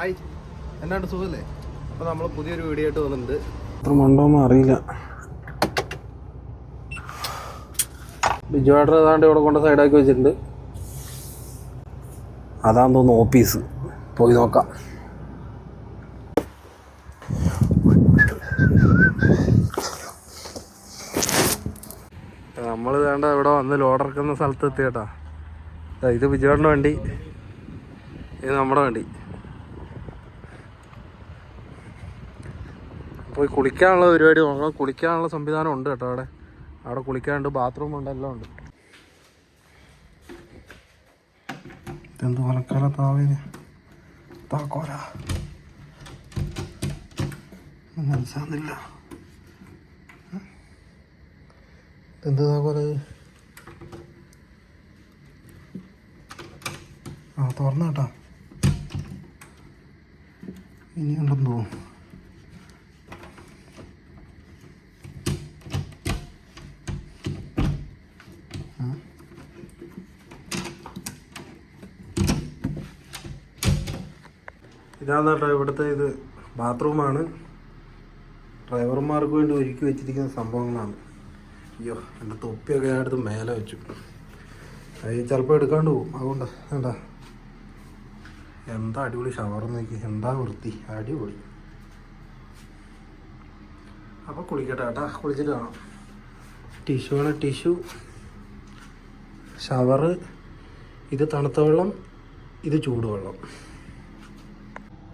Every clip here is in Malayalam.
ഹായ് എന്നാണ്ട് സുഖല്ലേ? അപ്പോൾ നമ്മൾ പുതിയൊരു വീഡിയോ ആയിട്ട് വന്നിട്ടുണ്ട്. അത്ര മണ്ടോന്നും അറിയില്ല. ബിജു ഏട്ടൻ ഏതാണ്ട് ഇവിടെ കൊണ്ട് സൈഡാക്കി വെച്ചിട്ടുണ്ട്. അതാന്ന് തോന്നുന്നു ഓഫീസ് പോയി നോക്കാം. നമ്മൾ വേണ്ട ഇവിടെ വന്ന് ലോഡ് ഇറക്കുന്ന സ്ഥലത്ത് എത്തിയട്ടാ. ഇത് ബിജുവാടിന്റെ വണ്ടി. ഇത് നമ്മുടെ വണ്ടി. പോയി കുളിക്കാനുള്ള പരിപാടി നോക്കണം. കുളിക്കാനുള്ള സംവിധാനം ഉണ്ട് കേട്ടോ അവിടെ. അവിടെ കുളിക്കാനുണ്ട് ബാത്റൂം ഉണ്ട് എല്ലാം ഉണ്ട്. ഇതെന്ത് മലക്കാല താവേന് താക്കോല മനസ്സിലാകുന്നില്ല എന്ത് താക്കോല? ആ തുറന്നു കേട്ടാ. ഇനിയുണ്ടെന്ന് തോന്നുന്നു. ഇതാണ് കേട്ടോ ഇവിടുത്തെ ഇത് ബാത്റൂമാണ്. ഡ്രൈവർമാർക്ക് വേണ്ടി ഒരുക്കി വെച്ചിരിക്കുന്ന സംഭവങ്ങളാണ്. അയ്യോ എന്റെ തൊപ്പിയൊക്കെ ഞാൻ എടുത്ത് മേലെ വെച്ചു. അത് ചിലപ്പോൾ എടുക്കാണ്ട് പോകും. അതുകൊണ്ട് എന്താ? എന്താ അടിപൊളി ഷവർ നോക്കി എന്താ വൃത്തി. അടിപൊളി. അപ്പോൾ കുളിക്കട്ടെ കേട്ടാ. കുളിച്ചിട്ട് കാണാം. ടിഷ്യൂ ആണ് ടിഷ്യൂ. ഷവർ ഇത് തണുത്ത വെള്ളം. ഇത് ചൂടുവെള്ളം.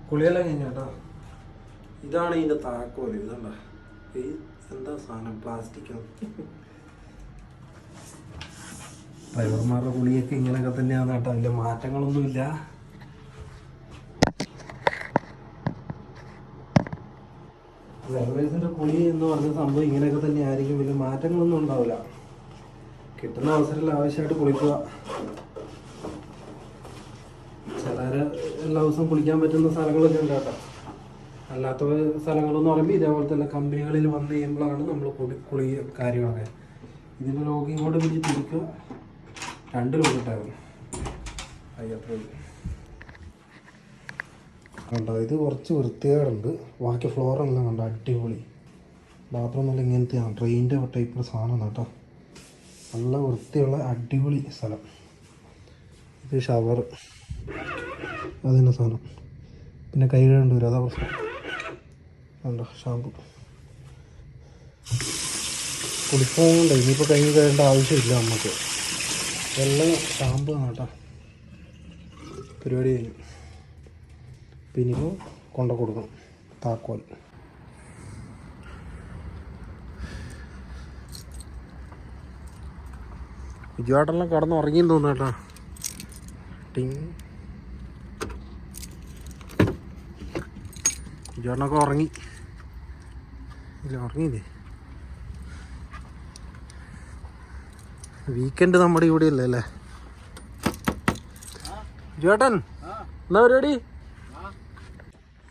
കുളിയെല്ലാം ഇതാണ് ഇതിന്റെ താക്കോൽ ഇതണ്ട ഈ എന്താ സാധനം പ്ലാസ്റ്റിക് ഡ്രൈവർമാരുടെ കുളിയൊക്കെ ഇങ്ങനെയൊക്കെ തന്നെയാണ് കേട്ടോ. അതിന്റെ മാറ്റങ്ങളൊന്നുമില്ല ഡ്രൈവേഴ്സിന്റെ കുളി എന്ന് പറഞ്ഞ സംഭവം ഇങ്ങനെയൊക്കെ തന്നെ ആയിരിക്കും വലിയ മാറ്റങ്ങളൊന്നും ഉണ്ടാവില്ല. കിട്ടുന്ന അവസരത്തിൽ ആവശ്യമായിട്ട് കുളിക്കുക. എല്ലാ ദിവസവും കുളിക്കാൻ പറ്റുന്ന സ്ഥലങ്ങളൊക്കെ ഉണ്ട് കേട്ടോ. അല്ലാത്ത സ്ഥലങ്ങളെന്ന് പറയുമ്പോൾ ഇതേപോലെ തന്നെ കമ്പനികളിൽ വന്ന് കഴിയുമ്പോഴാണ് നമ്മൾ കുളി കുളി കാര്യങ്ങളൊക്കെ. ഇതിന്റെ ലോക്ക് ഇങ്ങോട്ട് പിടിച്ച് തിരിക്കും. രണ്ട് ലോക്ക് ഇട്ടായിരുന്നു അയ്യത്ര കണ്ടോ ഇത് കുറച്ച് വൃത്തികേടുണ്ട്. ബാക്കി ഫ്ലോറെല്ലാം കണ്ടോ അടിപൊളി. ബാത്റൂം എല്ലാം ഇങ്ങനത്തെയാണ് ട്രെയിനിന്റെ ടൈപ്പ് സാധനം കേട്ടോ. നല്ല വൃത്തിയുള്ള അടിപൊളി സ്ഥലം. ഇത് ഷവർ അതിന്റെ സാധനം. പിന്നെ കൈ കഴുകേണ്ടി വരും അതാ പ്രശ്നം. കണ്ടോ ഷാമ്പു കുളിപ്പോണ്ട് ഇനിയിപ്പോൾ കൈ കഴുകേണ്ട ആവശ്യമില്ല നമുക്ക് എല്ലാം ഷാമ്പു ആണ് പരിപാടി കഴിഞ്ഞു. പിന്നെ ഇപ്പോൾ കൊണ്ട കൊടുക്കണം താക്കോൽ. വിജുവാട്ടെല്ലാം കിടന്ന് ഉറങ്ങിയെന്ന് തോന്നുന്നു കേട്ടോ. ടിങ്. ജോണൊക്കെ ഉറങ്ങി. ഇല്ല ഉറങ്ങിയില്ലേ? വീക്കെൻഡ് നമ്മുടെ ഇവിടെ അല്ലേ അല്ലേ? ചേട്ടൻ എന്നാ പരിപാടി?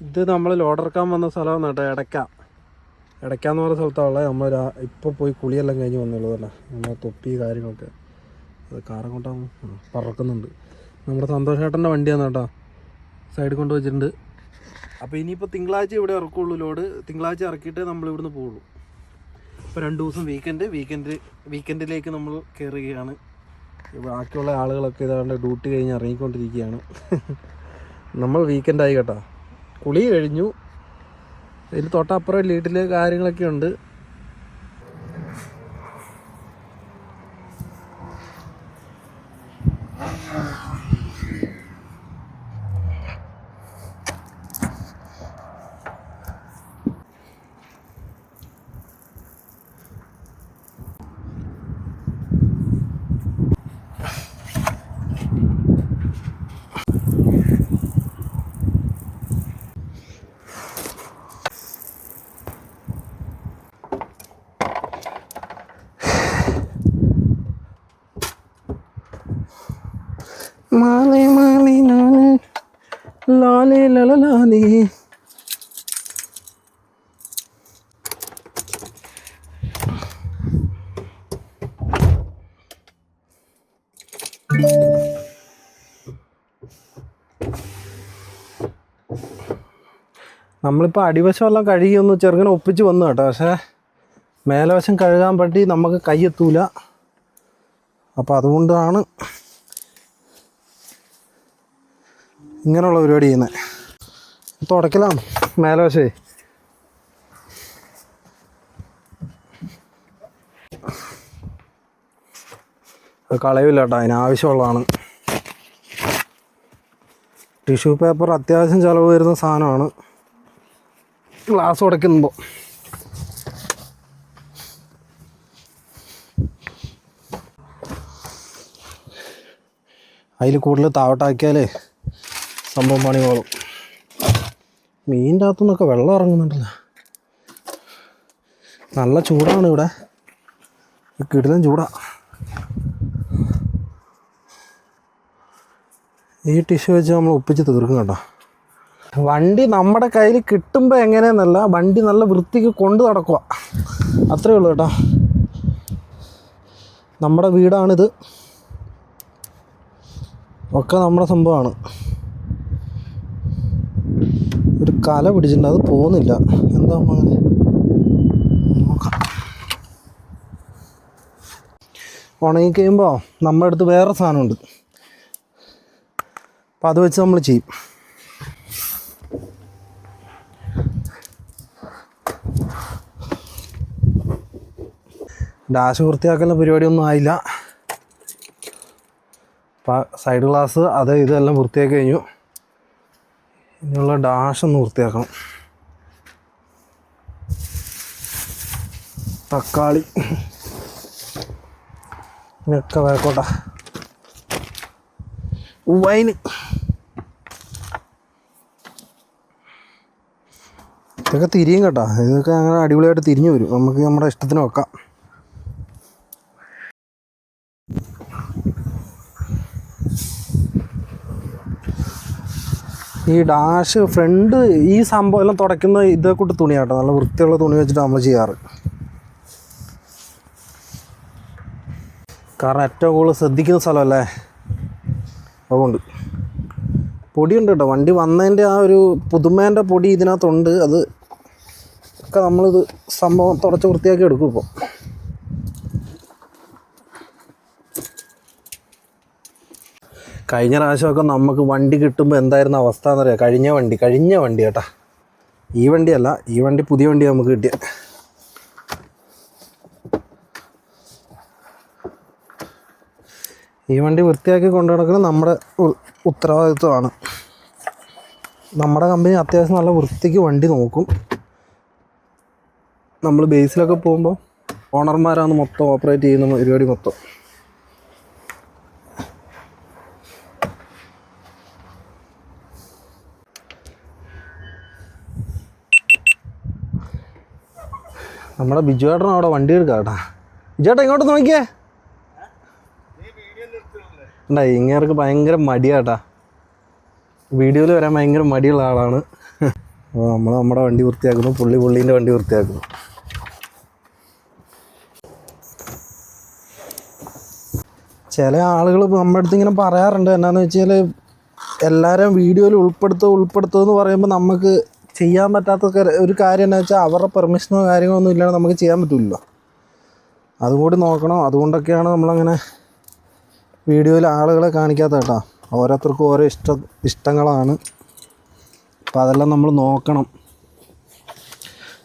ഇത് നമ്മൾ ലോഡറക്കാൻ വന്ന സ്ഥലമാണ് കേട്ടോ ഇടയ്ക്ക എടക്കാന്ന് പറഞ്ഞ സ്ഥലത്താണ് നമ്മൾ ഇപ്പോൾ പോയി കുളിയെല്ലാം കഴിഞ്ഞ് വന്നുള്ളതല്ല നമ്മളെ തൊപ്പി കാര്യങ്ങളൊക്കെ. അത് കാറും കൊണ്ടാകും പറക്കുന്നുണ്ട്. നമ്മുടെ സന്തോഷേട്ടന്റെ വണ്ടിയാണ് കേട്ടോ. സൈഡിൽ കൊണ്ട് വെച്ചിട്ടുണ്ട്. അപ്പോൾ ഇനിയിപ്പോൾ തിങ്കളാഴ്ച ഇവിടെ ഇറക്കുള്ളൂ ലോഡ്. തിങ്കളാഴ്ച ഇറക്കിയിട്ടേ നമ്മൾ ഇവിടുന്ന് പോവുള്ളൂ. അപ്പോൾ രണ്ട് ദിവസം വീക്കെൻഡ് വീക്കെൻഡ് വീക്കെൻഡിലേക്ക് നമ്മൾ കയറുകയാണ് ബാക്കിയുള്ള ആളുകളൊക്കെ ഇതാണ്ട് ഡ്യൂട്ടി കഴിഞ്ഞ് ഇറങ്ങിക്കൊണ്ടിരിക്കുകയാണ്. നമ്മൾ വീക്കെൻഡായി കേട്ടോ. കുളി കഴിഞ്ഞു. ഇതിൽ തൊട്ടപ്പുറം വീട്ടിൽ കാര്യങ്ങളൊക്കെ ഉണ്ട്. മാലേ മാലേ ലാലേ ലാലേ. ലലലാലേ നമ്മളിപ്പോൾ അടിവശം എല്ലാം കഴുകി ചെറുങ്ങനെ ഒപ്പിച്ച് വന്നു കേട്ടോ. പക്ഷേ മേലവശം കഴുകാൻ പറ്റി നമുക്ക് കയ്യെത്തൂല അപ്പോൾ അതുകൊണ്ടാണ് ഇങ്ങനെയുള്ള പരിപാടി ചെയ്യുന്നത് തുടക്കലാണ്. മേലവശേ. കളയില്ല കേട്ടോ അതിനാവശ്യമുള്ളതാണ് ടിഷ്യൂ പേപ്പർ അത്യാവശ്യം ചിലവ് വരുന്ന സാധനമാണ്. ഗ്ലാസ് ഉടയ്ക്കുമ്പോൾ അതിൽ കൂടുതൽ താവട്ടാക്കിയാലേ സംഭവം പണി പോളും മീനിന്റെ അകത്തുനിന്നൊക്കെ വെള്ളം ഇറങ്ങുന്നുണ്ടല്ലോ. നല്ല ചൂടാണ് ഇവിടെ. കിടിലൻ ചൂടാ. ഈ ടിഷ്യൂ വെച്ച് നമ്മൾ ഒപ്പിച്ച് തീർക്കും കേട്ടോ. വണ്ടി നമ്മുടെ കയ്യിൽ കിട്ടുമ്പോൾ എങ്ങനെയെന്നല്ല വണ്ടി നല്ല വൃത്തിക്ക് കൊണ്ട് നടക്കുക അത്രയേ ഉള്ളൂ കേട്ടോ. നമ്മുടെ വീടാണിത്. ഒക്കെ നമ്മുടെ സംഭവമാണ്. ഒരു കല പിടിച്ചിട്ടുണ്ട്. അത് പോകുന്നില്ല. എന്താ അങ്ങനെ നോക്കാം. ഉണങ്ങി കഴിയുമ്പോൾ നമ്മുടെ അടുത്ത് വേറെ സാധനമുണ്ട്. അപ്പോൾ അത് വെച്ച് നമ്മൾ ചെയ്യും. ഡാഷ് വൃത്തിയാക്കുന്ന പരിപാടിയൊന്നും ആയില്ല. സൈഡ് ഗ്ലാസ് അത് ഇതെല്ലാം വൃത്തിയാക്കി കഴിഞ്ഞു. ഇനിയുള്ള ഡാഷ് ഒന്ന് വൃത്തിയാക്കണം. തക്കാളി. ഇങ്ങനെയൊക്കെ വേക്കോട്ടെ വൈന്. ഇതൊക്കെ തിരിയും കേട്ടോ. ഇതൊക്കെ അങ്ങനെ അടിപൊളിയായിട്ട് തിരിഞ്ഞു വരും. നമുക്ക് നമ്മുടെ ഇഷ്ടത്തിന് വെക്കാം. ഈ ഡാഷ് ഫ്രണ്ട് ഈ സംഭവം എല്ലാം തുടയ്ക്കുന്ന ഇതേ കൂട്ട് തുണിയാട്ടോ. നല്ല വൃത്തിയുള്ള തുണി വെച്ചിട്ട് നമ്മൾ ചെയ്യാറ്. കാരണം ഏറ്റവും കൂടുതൽ ശ്രദ്ധിക്കുന്ന സ്ഥലമല്ലേ? അതുകൊണ്ട്. പൊടിയുണ്ട് കേട്ടോ. വണ്ടി വന്നതിന്റെ ആ ഒരു പുതുമേന്റെ പൊടി ഇതിനകത്തുണ്ട്. അത് ഒക്കെ നമ്മളിത് സംഭവം തുടച്ച് വൃത്തിയാക്കി എടുക്കും ഇപ്പോൾ കഴിഞ്ഞ പ്രാവശ്യമൊക്കെ നമുക്ക് വണ്ടി കിട്ടുമ്പോൾ എന്തായിരുന്നു അവസ്ഥ എന്നറിയാം? കഴിഞ്ഞ വണ്ടി കഴിഞ്ഞ വണ്ടി കേട്ടാ. ഈ വണ്ടിയല്ല ഈ വണ്ടി പുതിയ വണ്ടി നമുക്ക് കിട്ടിയ. ഈ വണ്ടി വൃത്തിയാക്കി കൊണ്ടു നടക്കുന്നത് നമ്മുടെ ഉത്തരവാദിത്വമാണ്. നമ്മുടെ കമ്പനി അത്യാവശ്യം നല്ല വൃത്തിക്ക് വണ്ടി നോക്കും. നമ്മൾ ബേസിലൊക്കെ പോകുമ്പോൾ ഓണർമാരാണ് മൊത്തം ഓപ്പറേറ്റ് ചെയ്യുന്ന പരിപാടി മൊത്തം. നമ്മുടെ ബിജു ഏട്ടൻ അവിടെ വണ്ടി എടുക്കാം കേട്ടാ. ബിജു ചേട്ടാ ഇങ്ങോട്ട് നോക്കിയേ. ഉണ്ടാ ഇങ്ങേർക്ക് ഭയങ്കര മടിയാട്ടാ വീഡിയോയിൽ വരാൻ ഭയങ്കര മടിയുള്ള ആളാണ്. അപ്പോൾ നമ്മൾ നമ്മുടെ വണ്ടി വൃത്തിയാക്കുന്നു പുള്ളി പുള്ളീന്റെ വണ്ടി വൃത്തിയാക്കുന്നു. ചില ആളുകൾ നമ്മുടെ അടുത്ത് ഇങ്ങനെ പറയാറുണ്ട് എന്നാന്ന് വെച്ചാൽ എല്ലാവരും വീഡിയോയിൽ ഉൾപ്പെടുത്തുക ഉൾപ്പെടുത്തുക എന്ന് പറയുമ്പോൾ നമുക്ക് ചെയ്യാൻ പറ്റാത്ത ഒരു കാര്യം എന്താ വെച്ചാൽ അവരുടെ പെർമിഷനോ കാര്യങ്ങളോ ഒന്നും ഇല്ലാതെ നമുക്ക് ചെയ്യാൻ പറ്റില്ലല്ലോ അതുകൂടി നോക്കണം. അതുകൊണ്ടൊക്കെയാണ് നമ്മളങ്ങനെ വീഡിയോയിൽ ആളുകളെ കാണിക്കാത്ത കേട്ടോ. ഓരോരുത്തർക്കും ഓരോ ഇഷ്ട ഇഷ്ടങ്ങളാണ്. അപ്പം അതെല്ലാം നമ്മൾ നോക്കണം.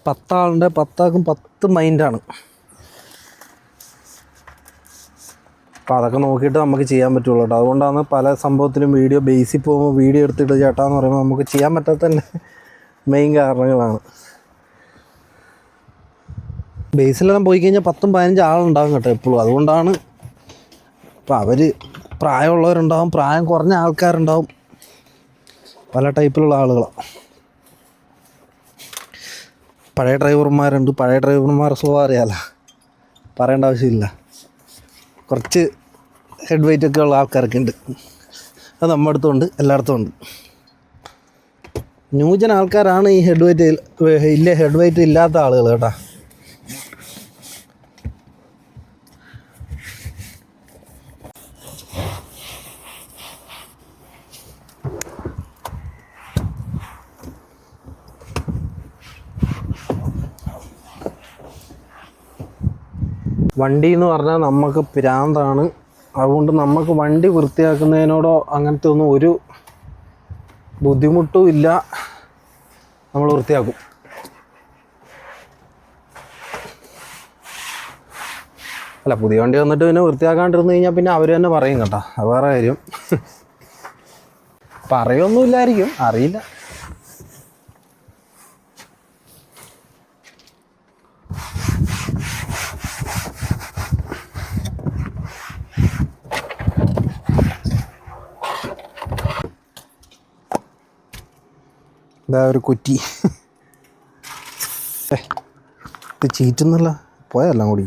പത്താളുണ്ട് പത്താൾക്കും പത്ത് മൈൻഡാണ് അപ്പോൾ അതൊക്കെ നോക്കിയിട്ട് നമുക്ക് ചെയ്യാൻ പറ്റുള്ളൂ കേട്ടോ. അതുകൊണ്ടാണ് പല സംഭവത്തിലും വീഡിയോ ബേസിൽ പോകുമ്പോൾ വീഡിയോ എടുത്തിട്ട് ചേട്ടാന്ന് പറയുമ്പോൾ നമുക്ക് ചെയ്യാൻ പറ്റാത്തതിന്റെ മെയിൻ കാരണങ്ങളാണ്. ബേസിലെല്ലാം പോയി കഴിഞ്ഞാൽ പത്തും പതിനഞ്ച് ആളുണ്ടാകും കേട്ടോ എപ്പോഴും അതുകൊണ്ടാണ് അപ്പോൾ അവർ പ്രായമുള്ളവരുണ്ടാവും പ്രായം കുറഞ്ഞ ആൾക്കാരുണ്ടാവും പല ടൈപ്പിലുള്ള ആളുകളാണ് പഴയ ഡ്രൈവർമാരുണ്ട് പഴയ ഡ്രൈവർമാർ സ്വഭാവം അറിയാലോ. പറയേണ്ട ആവശ്യമില്ല. കുറച്ച് ഹെഡ് വെയിറ്റ് ഒക്കെ ഉള്ള ആൾക്കാരൊക്കെ ഉണ്ട്. അത് നമ്മുടെ അടുത്തുണ്ട് എല്ലായിടത്തും ഉണ്ട്. ന്യൂജൻ ആൾക്കാരാണ് ഈ ഹെഡ് വെയിറ്റ് ഇല്ല ഹെഡ് വെയിറ്റ് ഇല്ലാത്ത ആളുകൾ കേട്ടാ. വണ്ടി എന്ന് പറഞ്ഞാൽ നമുക്ക് പ്രാന്താണ് അതുകൊണ്ട് നമുക്ക് വണ്ടി വൃത്തിയാക്കുന്നതിനോടോ അങ്ങനത്തെ ഒന്നും ഒരു ബുദ്ധിമുട്ടും ഇല്ല. വൃത്തിയാക്കും അല്ല പുതിയ വണ്ടി വന്നിട്ട് പിന്നെ വൃത്തിയാക്കാണ്ടിരുന്ന് കഴിഞ്ഞാൽ പിന്നെ അവർ തന്നെ പറയും കേട്ടോ. അത് വേറെ കാര്യം. പറയൊന്നുമില്ലായിരിക്കും. അറിയില്ല. ഇതാ ഒരു കുറ്റി. ചീറ്റുന്നല്ല പോയല്ലാം കൂടി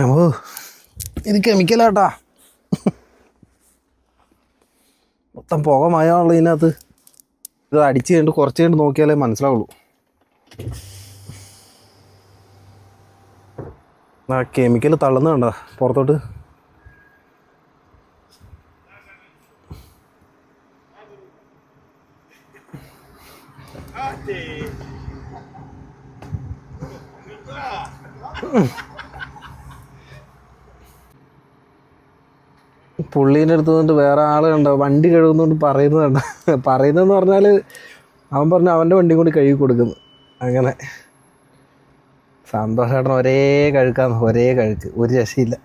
ഓ. ഇത് കെമിക്കലാട്ടാ. മൊത്തം പുക മയമുള്ള ഇതിനകത്ത്. ഇത് അടിച്ച് കഴിഞ്ഞിട്ട് കുറച്ച് കഴിഞ്ഞിട്ട് നോക്കിയാലേ മനസ്സിലാവുള്ളൂ. ആ കെമിക്കൽ തള്ളുന്ന കണ്ട? പുറത്തോട്ട്. പുള്ളീന്റെ അടുത്ത് നിന്നിട്ട് വേറെ ആൾ കണ്ടോ? വണ്ടി കഴുകുന്നോണ്ട് പറയുന്നതുണ്ട് പറയുന്നതെന്ന് പറഞ്ഞാൽ അവൻ പറഞ്ഞു അവന്റെ വണ്ടി കൂടി കഴുകി കൊടുക്കുന്നു. അങ്ങനെ. സന്തോഷേട്ടൻ ഒരേ കഴുക്കാന്ന് ഒരേ കഴുക്ക്. ഒരു രക്ഷയില്ല.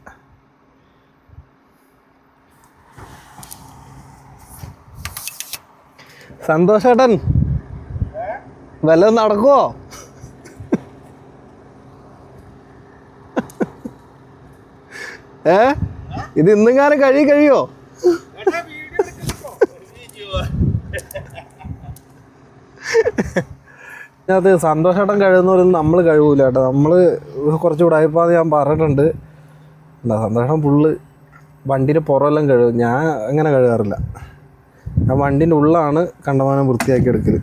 സന്തോഷേട്ടൻ വല്ലതും നടക്കുവോ? ഏ? ഇത് ഇന്നുകാലം കഴി കഴിയോ? അത് സന്തോഷേട്ടൻ കഴിയുന്നവരൊന്നും നമ്മൾ കഴിവൂല കേട്ടോ. നമ്മൾ കുറച്ച് ഉടായ്പാന്ന് ഞാൻ പറഞ്ഞിട്ടുണ്ട്. എന്താ സന്തോഷം ഫുള്ള് വണ്ടീന്റെ പുറമെല്ലാം കഴുകും ഞാൻ അങ്ങനെ കഴുകാറില്ല ഞാൻ വണ്ടീന്റെ ഉള്ളാണ് കണ്ടമാനം വൃത്തിയാക്കി എടുക്കൽ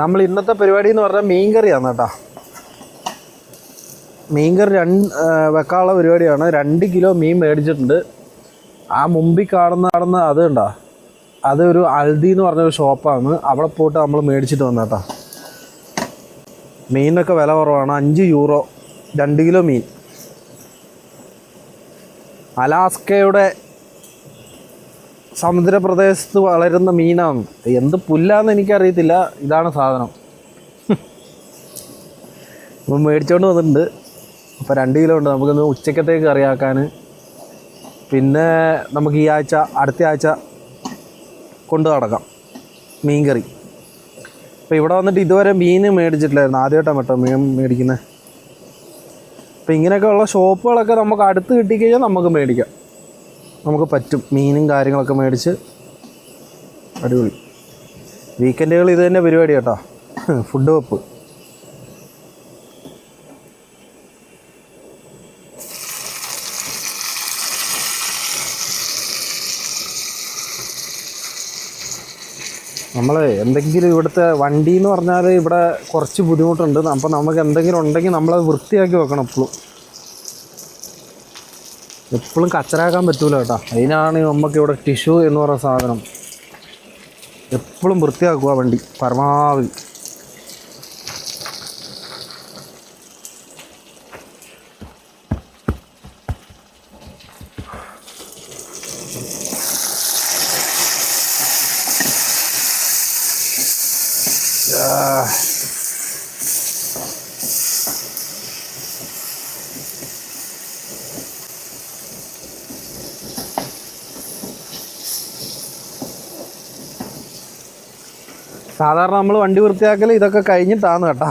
നമ്മൾ ഇന്നത്തെ പരിപാടി എന്ന് പറഞ്ഞാൽ മീൻ കറിയാണ് കേട്ടോ. മീൻകറി രണ്ട് വെക്കാനുള്ള പരിപാടിയാണ്. രണ്ട് കിലോ മീൻ മേടിച്ചിട്ടുണ്ട്. ആ മുമ്പിൽ കാണുന്ന കാണുന്ന അത് ഉണ്ടോ അതൊരു അൽദി എന്ന് പറഞ്ഞൊരു ഷോപ്പാണ്. അവിടെ പോയിട്ട് നമ്മൾ മേടിച്ചിട്ട് വന്നേട്ടാ. മീനൊക്കെ വില കുറവാണ്. അഞ്ച് യൂറോ. രണ്ട് കിലോ മീൻ. അലാസ്കയുടെ സമുദ്രപ്രദേശത്ത് വളരുന്ന മീനാണ്. എന്ത് പുല്ലാന്ന് എനിക്കറിയത്തില്ല. ഇതാണ് സാധനം. അപ്പം മേടിച്ചോണ്ട് വന്നിട്ടുണ്ട്. അപ്പോൾ രണ്ട് കിലോ ഉണ്ട്. നമുക്കിന്ന് ഉച്ചക്കത്തേക്ക് കറിയാക്കാൻ പിന്നെ നമുക്ക് ഈ ആഴ്ച അടുത്ത ആഴ്ച കൊണ്ട് നടക്കാം. മീൻ കറി. അപ്പോൾ ഇവിടെ വന്നിട്ട് ഇതുവരെ മീൻ മേടിച്ചിട്ടില്ലായിരുന്നു. ആദ്യമായിട്ടാണ് കേട്ടോ മീൻ മേടിക്കുന്നത് അപ്പോൾ ഇങ്ങനെയൊക്കെ ഉള്ള ഷോപ്പുകളൊക്കെ നമുക്ക് അടുത്ത് കിട്ടിക്കഴിഞ്ഞാൽ നമുക്ക് മേടിക്കാം. നമുക്ക് പറ്റും. മീനും കാര്യങ്ങളൊക്കെ മേടിച്ച് അടിപൊളി. വീക്കെൻഡുകൾ ഇത് തന്നെ പരിപാടി കേട്ടോ. ഫുഡ് വെപ്പ്. നമ്മൾ എന്തെങ്കിലും ഇവിടുത്തെ വണ്ടി എന്ന് പറഞ്ഞാൽ ഇവിടെ കുറച്ച് ബുദ്ധിമുട്ടുണ്ട്. അപ്പോൾ നമുക്ക് എന്തെങ്കിലും ഉണ്ടെങ്കിൽ നമ്മളത് വൃത്തിയാക്കി വെക്കണം എപ്പോഴും എപ്പോഴും കച്ചറാക്കാൻ പറ്റൂല കേട്ടോ. അതിനാണ് നമുക്ക് ഇവിടെ ടിഷ്യൂ എന്ന് പറയുന്ന സാധനം. എപ്പോഴും വൃത്തിയാക്കുക വണ്ടി. പരമാവധി. സാധാരണ നമ്മൾ വണ്ടി വൃത്തിയാക്കൽ ഇതൊക്കെ കഴിഞ്ഞിട്ടാണ് കേട്ടാ.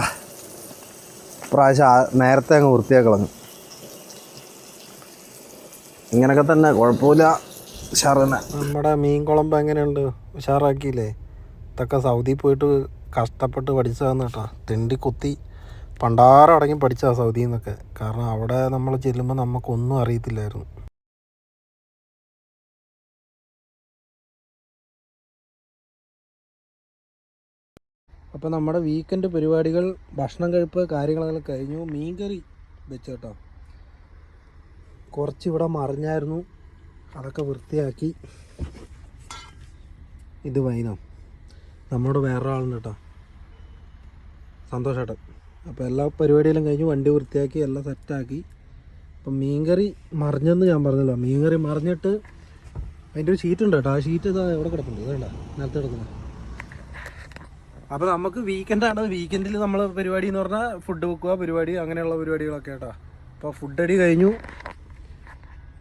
പ്രാവശ്യം നേരത്തെ അങ്ങ് വൃത്തിയാക്കളങ്ങ് ഇങ്ങനൊക്കെ തന്നെ കുഴപ്പമില്ല ഉഷാറന്നെ നമ്മുടെ മീൻ കുളമ്പ് എങ്ങനെയുണ്ട്? ഉഷാറാക്കിയില്ലേ? ഇതൊക്കെ സൗദി പോയിട്ട് കഷ്ടപ്പെട്ട് പഠിച്ചതാന്ന് കേട്ടോ. തിണ്ടി കുത്തി പണ്ടാരം അടങ്ങി പഠിച്ചതാ സൗദിയിൽ നിന്നൊക്കെ കാരണം അവിടെ നമ്മൾ ചെല്ലുമ്പോൾ നമുക്കൊന്നും അറിയത്തില്ലായിരുന്നു. അപ്പോൾ നമ്മുടെ വീക്കെൻഡ് പരിപാടികൾ ഭക്ഷണം കഴിപ്പ് കാര്യങ്ങളൊക്കെ കഴിഞ്ഞു. മീൻകറി വെച്ച് കേട്ടോ. കുറച്ചിവിടെ മറിഞ്ഞായിരുന്നു. അതൊക്കെ വൃത്തിയാക്കി. ഇത് വൈനം നമ്മളോട് വേറൊരാളുണ്ട് കേട്ടോ. സന്തോഷേട്ടൻ. അപ്പോൾ എല്ലാ പരിപാടിയെല്ലാം കഴിഞ്ഞ്. വണ്ടി വൃത്തിയാക്കി എല്ലാം സെറ്റാക്കി. അപ്പം മീൻകറി മറിഞ്ഞെന്ന് ഞാൻ പറഞ്ഞല്ലോ. മീൻകറി മറിഞ്ഞിട്ട് അതിന്റെ ഒരു ഷീറ്റ് ഉണ്ട് കേട്ടോ. ആ ഷീറ്റ് ഇതാ എവിടെ കിടപ്പുണ്ട്? ഇതേണ്ട നിലത്ത് കിടക്കുന്നത്. അപ്പോൾ നമുക്ക് വീക്കെൻഡ് ആണ്. വീക്കെൻഡിൽ നമ്മൾ പരിപാടി എന്ന് പറഞ്ഞാൽ ഫുഡ് വെക്കുക പരിപാടി അങ്ങനെയുള്ള പരിപാടികളൊക്കെ കേട്ടോ അപ്പോൾ ഫുഡ് അടി കഴിഞ്ഞു.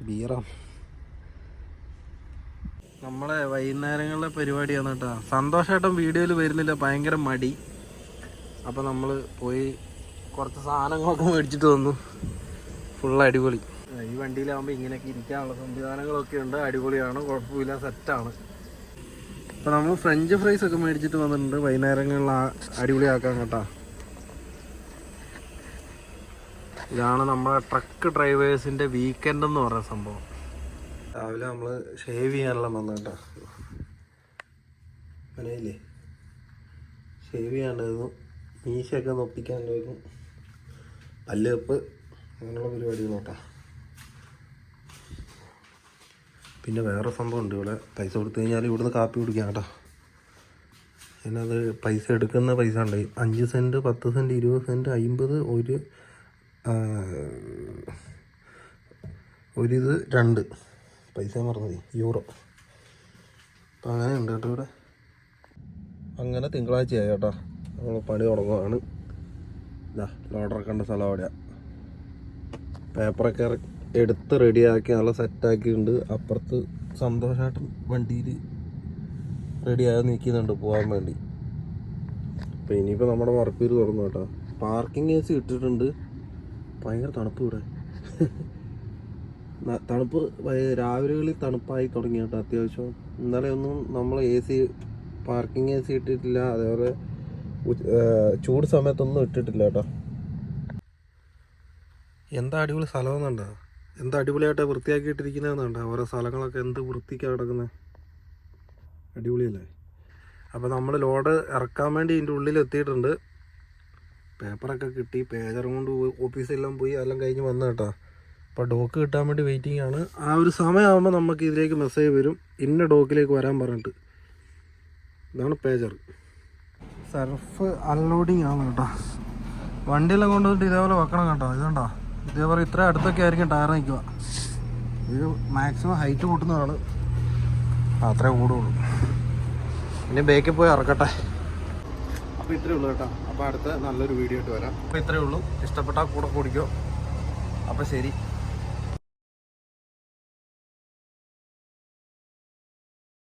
ബീറാം നമ്മളെ വൈകുന്നേരങ്ങളിലെ പരിപാടിയാണ് കേട്ടോ. സന്തോഷമായിട്ടും വീഡിയോയിൽ വരുന്നില്ല. ഭയങ്കര മടി. അപ്പോൾ നമ്മൾ പോയി കുറച്ച് സാധനങ്ങളൊക്കെ മേടിച്ചിട്ട് വന്നു. ഫുൾ അടിപൊളി. ഈ വണ്ടിയിലാകുമ്പോൾ ഇങ്ങനെയൊക്കെ ഇരിക്കാനുള്ള സംവിധാനങ്ങളൊക്കെ ഉണ്ട്. അടിപൊളിയാണ്. കുഴപ്പമില്ല. സെറ്റാണ് അപ്പോൾ നമ്മൾ ഫ്രഞ്ച് ഫ്രൈസ് ഒക്കെ മേടിച്ചിട്ട് വന്നിട്ടുണ്ട്. വൈകുന്നേരങ്ങളിൽ അടിപൊളി അടിപൊളിയാക്കാൻ കേട്ടോ. ഇതാണ് നമ്മളെ ട്രക്ക് ഡ്രൈവേഴ്സിന്റെ വീക്കെൻഡ് എന്ന് പറയുന്ന സംഭവം. രാവിലെ നമ്മൾ ഷേവ് ചെയ്യാനെല്ലാം വന്നു കേട്ടോ. മനയില്ലേ ഷേവ് ചെയ്യാണ്ടായിരുന്നു മീശയൊക്കെ നൊപ്പിക്കാണ്ടായിരുന്നു പല്ലുകപ്പ് അങ്ങനെയുള്ള പരിപാടികൾ കേട്ടോ. പിന്നെ വേറെ സംഭവം ഉണ്ട് ഇവിടെ. പൈസ കൊടുത്തു കഴിഞ്ഞാൽ ഇവിടുന്ന് കാപ്പി കുടിക്കാം കേട്ടോ. അത് പൈസ എടുക്കുന്ന പൈസ ഉണ്ട്. അഞ്ച് സെന്റ് പത്ത് സെന്റ് ഇരുപത് സെന്റ് അമ്പത് ഒരു ഒരിത് രണ്ട്. പൈസ മറന്നു യൂറോ. അപ്പം അങ്ങനെ ഉണ്ട് കേട്ടോ ഇവിടെ. അങ്ങനെ തിങ്കളാഴ്ചയായി കേട്ടോ. നമ്മൾ പണി തുടങ്ങുകയാണ് ഇതാ ലോഡറൊക്കെ സ്ഥലം അവിടെയാണ് പേപ്പറൊക്കെ ഇറ- എടുത്ത് റെഡിയാക്കി നല്ല സെറ്റാക്കിയിട്ടുണ്ട്. അപ്പുറത്ത് സന്തോഷമായിട്ടും വണ്ടിയിൽ റെഡിയായി നിൽക്കുന്നുണ്ട് പോകാൻ വേണ്ടി. അപ്പോൾ ഇനിയിപ്പോൾ നമ്മുടെ മറപ്പീര് തുറന്നു കേട്ടോ. പാർക്കിംഗ് എ സി ഇട്ടിട്ടുണ്ട്. ഭയങ്കര തണുപ്പ് ഇവിടെ. തണുപ്പ് രാവിലെകളിൽ തണുപ്പായി തുടങ്ങി കേട്ടോ അത്യാവശ്യം. ഇന്നലെ ഒന്നും നമ്മൾ A C parking A C ഇട്ടിട്ടില്ല അതേപോലെ ചൂട് സമയത്തൊന്നും ഇട്ടിട്ടില്ല കേട്ടോ. എന്താ അടിപൊളി സ്ഥലമെന്നുണ്ടോ എന്താ അടിപൊളിയായിട്ട് വൃത്തിയാക്കിയിട്ടിരിക്കുന്നതെന്നുണ്ട് ഓരോ സ്ഥലങ്ങളൊക്കെ എന്ത് വൃത്തിക്കാണ് കിടക്കുന്നത് അടിപൊളിയല്ലേ? അപ്പോൾ നമ്മൾ ലോഡ് ഇറക്കാൻ വേണ്ടി ഇതിന്റെ ഉള്ളിൽ എത്തിയിട്ടുണ്ട്. പേപ്പറൊക്കെ കിട്ടി പേജർ കൊണ്ട് ഓഫീസെല്ലാം പോയി എല്ലാം കഴിഞ്ഞ് വന്നു കേട്ടോ. അപ്പോൾ ഡോക്ക് കിട്ടാൻ വേണ്ടി വെയിറ്റിംഗ് ആണ്. ആ ഒരു സമയമാകുമ്പോൾ നമുക്ക് ഇതിലേക്ക് മെസ്സേജ് വരും. ഇന്ന ഡോക്കിലേക്ക് വരാൻ പറഞ്ഞിട്ട്. ഇതാണ് പേജർ സർഫ് അൺലോഡിങ് ആണ് കേട്ടോ. വണ്ടിയെല്ലാം കൊണ്ടുവന്നിട്ട് ഇതേപോലെ വെക്കണം കേട്ടോ. ഇതുണ്ടോ? ഇതേപോലെ ഇത്ര അടുത്തൊക്കെ ആയിരിക്കും ടയർ നിൽക്കുക. ഇത് മാക്സിമം ഹൈറ്റ് കൂട്ടുന്ന ഒരാൾ അത്രേ കൂടുള്ളൂ. പിന്നെ ബേക്കിൽ പോയി ഇറക്കട്ടെ. അപ്പോൾ ഇത്രയേ ഉള്ളൂ കേട്ടോ. അപ്പോൾ അടുത്ത നല്ലൊരു വീഡിയോ ആയിട്ട് വരാം. അപ്പോൾ ഇത്രയേ ഉള്ളൂ. ഇഷ്ടപ്പെട്ടാൽ കൂടെ കൂടിക്കോ. അപ്പോൾ ശരി.